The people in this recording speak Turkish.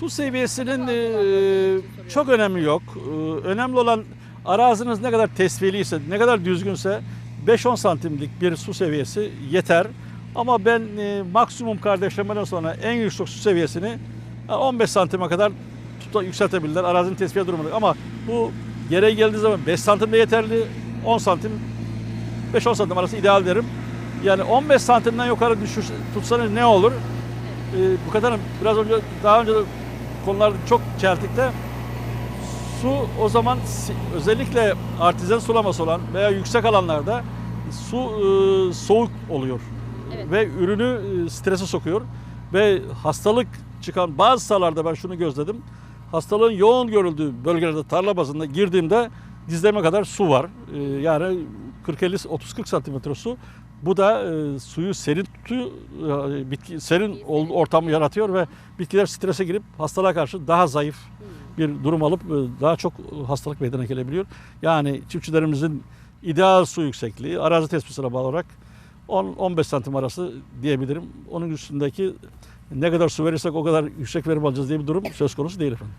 Su seviyesinin e, çok önemi yok. E, önemli olan araziniz ne kadar tesviyeliyse, ne kadar düzgünse 5-10 santimlik bir su seviyesi yeter. Ama ben e, maksimum kardeşlemeden sonra en yüksek su seviyesini e, 15 santime kadar tuta, yükseltebilirler arazinin tesviye durumunda. Ama bu yere geldiği zaman 5 santim de yeterli, 10 santim 5-10 santim arası ideal derim. Yani 15 santimden yukarı düşür, tutsanız ne olur? Ee, bu kadar biraz önce daha önce de konularda çok çeltik de su o zaman özellikle artizan sulaması olan veya yüksek alanlarda su e, soğuk oluyor Evet. ve ürünü e, strese sokuyor ve hastalık çıkan bazı sahalarda ben şunu gözledim. Hastalığın yoğun görüldüğü bölgelerde tarla bazında girdiğimde dizlerime kadar su var. E, yani 40-50 30-40 santimetre su. Bu da e, suyu serin tutuyor, e, bitki serin ol- ortamı yaratıyor ve bitkiler strese girip hastalığa karşı daha zayıf bir durum alıp e, daha çok hastalık meydana gelebiliyor. Yani çiftçilerimizin ideal su yüksekliği arazi tespitine bağlı olarak 10-15 santim arası diyebilirim. Onun üstündeki ne kadar su verirsek o kadar yüksek verim alacağız diye bir durum söz konusu değil efendim.